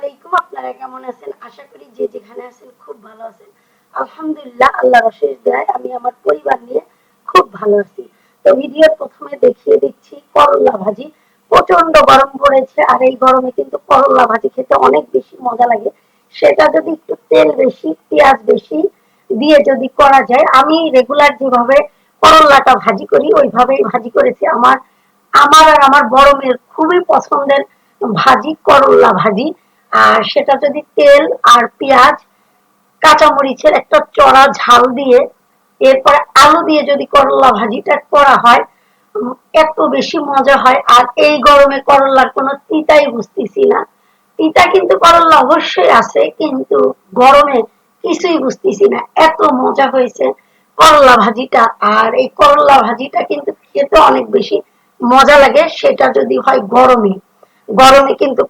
আলাইকুম, আপনারা কেমন আছেন? আশা করি যে যেখানে আছেন খুব ভালো আছেন। আলহামদুলিল্লাহ, আল্লাহর অশেষ দয়ায় আমি আমার পরিবার নিয়ে খুব ভালো আছি। তো ভিডিওর প্রথমে দেখিয়ে দিচ্ছি, করলা ভাজি। প্রচণ্ড গরম পড়েছে, আর এই গরমে কিন্তু করলা ভাজি খেতে অনেক বেশি মজা লাগে। সেটা যদি একটু তেল বেশি, পেঁয়াজ বেশি দিয়ে যদি করা যায়, আমি রেগুলার যেভাবে করলাটা ভাজি করি, ওইভাবেই ভাজি করেছি আমার আমার আর আমার বড় মেয়ের খুবই পছন্দের ভাজি, করলা ভাজি। আর সেটা যদি তেল আর পেঁয়াজ, কাঁচামরিচের একটা চড়া ঝাল দিয়ে, এরপরে আলু দিয়ে যদি করলা ভাজিটা করা হয় এত বেশি মজা হয়। আর এই গরমে করলার কোনো তিতাই বুঝতেছি না। তিতা কিন্তু করলা অবশ্যই আছে, কিন্তু গরমে কিছুই বুঝতেছি না। এত মজা হয়েছে করলা ভাজিটা। আর এই করলা ভাজিটা কিন্তু খেতে অনেক বেশি মজা লাগে, সেটা যদি হয় গরমে। গরমে কিন্তু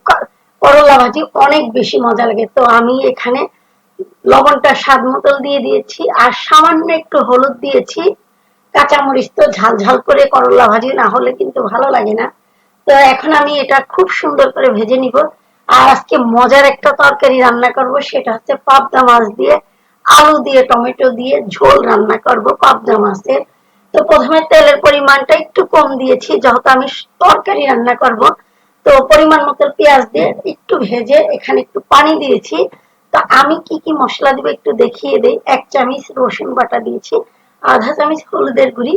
করলা ভাজি অনেক বেশি মজা লাগে। তো আমি এখানে লবণটা স্বাদ মতো দিয়ে দিয়েছি আর সামান্য একটু হলুদ দিয়েছি। কাঁচামরিচ তো ঝাল ঝাল করে করলা ভাজি না হলে কিন্তু ভালো লাগে না। তো এখন আমি এটা খুব সুন্দর করে ভেজে নিব। আর আজকে মজার একটা তরকারি রান্না করব, সেটা হচ্ছে পাবদা মাছ দিয়ে আলু দিয়ে, টমেটো দিয়ে ঝোল রান্না করব পাবদা মাছের। তো প্রথমে তেলের পরিমাণটা একটু কম দিয়েছি, যেহেতু আমি তরকারি রান্না করব। তো পরিমাণ মতো পেঁয়াজ দিয়ে একটু ভেজে এখানে একটু পানি দিয়েছি। তো আমি কি কি মশলা দিব একটু দেখিয়ে দেই। এক চামচ রসুন বাটা দিয়েছি, আধা চামচ হলুদের গুঁড়ি,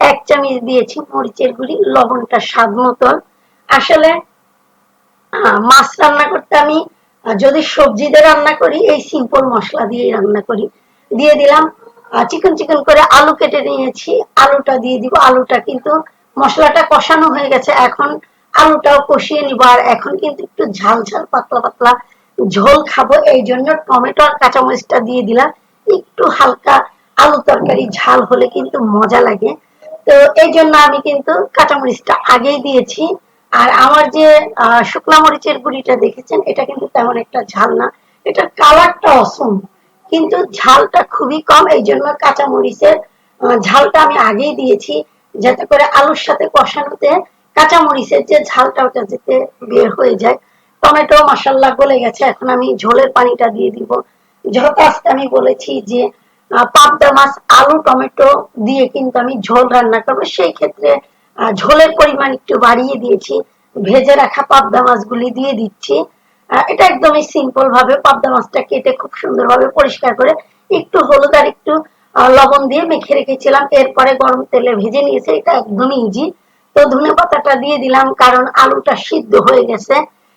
এক চামচ দিয়েছি মরিচের গুঁড়ি, লবণটা স্বাদ মতন আসলে মাছ রান্না করতে আমি যদি সবজি দিয়ে রান্না করি, এই সিম্পল মশলা দিয়েই রান্না করি। দিয়ে দিলাম চিকন চিকন করে আলু কেটে নিয়েছি। আলুটা দিয়ে দিব। আলুটা কিন্তু মশলাটা কষানো হয়ে গেছে। এখন আলুটাও কষিয়ে নিব। আর এখন কিন্তু একটু ঝাল ঝাল, পাতলা পাতলা ঝোল খাব। এই জন্য টমেটো আর কাঁচামরিচটা দিয়ে দিলাম। একটু হালকা আলু তরকারি, ঝাল হলে কিন্তু মজা লাগে। তো এই জন্য আমি কিন্তু কাঁচামরিচটা আগেই দিয়েছি। আর আমার যে শুকনা মরিচের গুঁড়িটা দেখেছেন, এটা কিন্তু তেমন একটা ঝাল না। এটা কালারটা অসম, কিন্তু ঝালটা খুবই কম। এই জন্য কাঁচামরিচের ঝালটা আমি আগেই দিয়েছি, যাতে করে আলুর সাথে কষানোতে কাঁচা মরিচের যে ঝালটা ওটা যাতে বের হয়ে যায়। টমেটো মশলা গলে গেছে, এখন আমি ঝোলের পানিটা দিয়ে দিব। আজকে আমি বলেছি যে পাবদা মাছ, আলু, টমেটো দিয়ে কিন্তু আমি ঝোল রান্না করব, সেই ক্ষেত্রে ঝোলের পরিমাণ একটু বাড়িয়ে দিয়েছি। ভেজে রাখা পাবদা মাছগুলি দিয়ে দিচ্ছি। এটা একদমই সিম্পল ভাবে পাবদা মাছটা কেটে খুব সুন্দরভাবে পরিষ্কার করে একটু হলুদ আর একটু লবণ দিয়ে মেখে রেখেছিলাম। এরপরে গরম তেলে ভেজে নিয়েছে, এটা একদমই ইজি তো ধনে পাতাটা দিয়ে দিলাম, কারণ আলুটা সিদ্ধ হয়ে গেছে।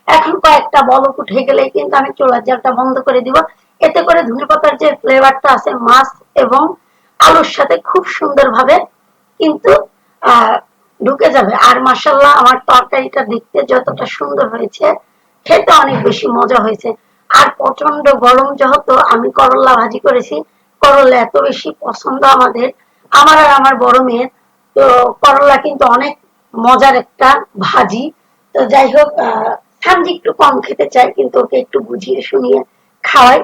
এখন কয়েকটা বলক উঠে গেলে কিন্তু আমি চোলার জালটা বন্ধ করে দিব। এতে করে ধনে পাতার যে ফ্লেভারটা আছে, মাছ এবং আলুর সাথে খুব সুন্দরভাবে কিন্তু ঢুকে যাবে। আর মাসাল্লাহ আমার তরকারিটা দেখতে যতটা সুন্দর হয়েছে, খেতে অনেক বেশি মজা হয়েছে। আর প্রচণ্ড গরম যেহেতু, আমি করলা ভাজি করেছি। করলা এত বেশি পছন্দ আমাদের। আমার আর আমার বড় মেয়ের। তো করলা কিন্তু অনেক মজার একটা ভাজি। তো যাই হোক সামজি একটু কম খেতে চাই কিন্তু ওকে একটু বুঝিয়ে শুনিয়ে খাওয়াই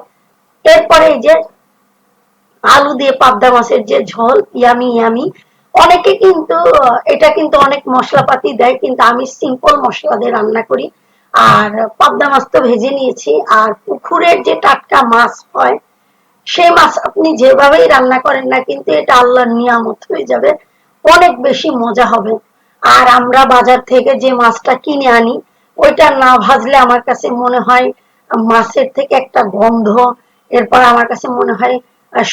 এরপরে এই যে আলু দিয়ে পাবদা মাছের যে ঝোল, ইয়ামি ইয়ামি, অনেকে কিন্তু, এটা কিন্তু অনেক মশলাপাতি দেয়, কিন্তু আমি সিম্পল মশলা দিয়ে রান্না করি। আর পাবদা মাছ তো ভেজে নিয়েছি, আর পুকুরের যে টাটকা মাছ হয় সেই মাছ আপনি যেভাবেই রান্না করেন না কিন্তু এটা আল্লাহর নিয়ামত হয়ে যাবে। অনেক বেশি মজা হবে। আর আমরা বাজার থেকে যে মাছটা কিনে আনি, ওইটা না ভাজলে আমার কাছে মনে হয় মাছের থেকে একটা গন্ধ, এরপর আমার কাছে মনে হয়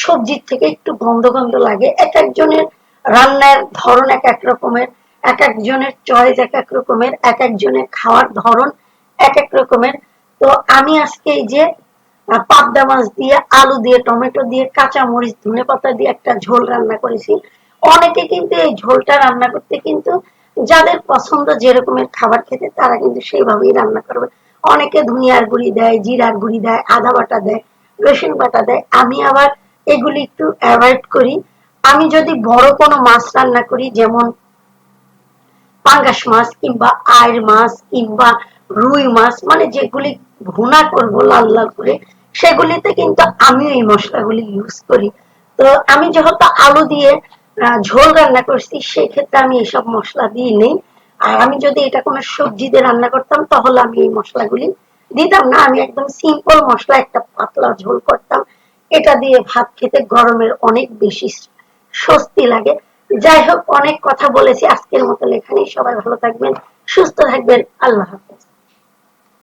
সবজির থেকে একটু গন্ধ গন্ধ লাগে। এক একজনের রান্নার ধরন এক এক রকমের, এক একজনের চয়েস এক এক রকমের, এক একজনের খাওয়ার ধরন এক এক রকমের। তো আমি আজকে এই যে পাবদা মাছ দিয়ে, আলু দিয়ে, টমেটো দিয়ে কাঁচা মরিচ ধনে পাতা দিয়ে একটা ঝোল রান্না করেছি। অনেকে কিন্তু এই ঝোলটা রান্না করতে কিন্তু যাদের পছন্দ যেরকমের খাবার খেতে, তারা কিন্তু সেইভাবেই রান্না করবে। অনেকে ধনিয়ার গুঁড়ি দেয়, জিরার গুঁড়ি দেয়, আদা বাটা দেয়, রসুন বাটা দেয়। আমি আবার এগুলি একটু অ্যাভয়েড করি। আমি যদি বড় কোনো মাছ রান্না করি, যেমন পাঙ্গাস মাছ কিংবা আয়ের মাছ কিংবা রুই মাছ মানে যেগুলি ভুনা করব লাল লাল করে, সেগুলিতে কিন্তু আমি এই মশলাগুলি ইউজ করি। তো আমি যেহেতু আলু দিয়ে ঝোল রান্না করছি, সেক্ষেত্রে আমি এইসব মশলা দিয়ে নেই। আর আমি যদি এটা কোনো সবজি দিয়ে রান্না করতাম, তাহলে আমি এই মশলাগুলি দিতাম না। আমি একদম সিম্পল মশলা, একটা পাতলা ঝোল করতাম। এটা দিয়ে ভাত খেতে গরমের অনেক বেশি স্বস্তি লাগে। যাই হোক, অনেক কথা বলেছি। আজকের মতো এখানেই সবাই ভালো থাকবেন, সুস্থ থাকবেন। আল্লাহ হাফেজ।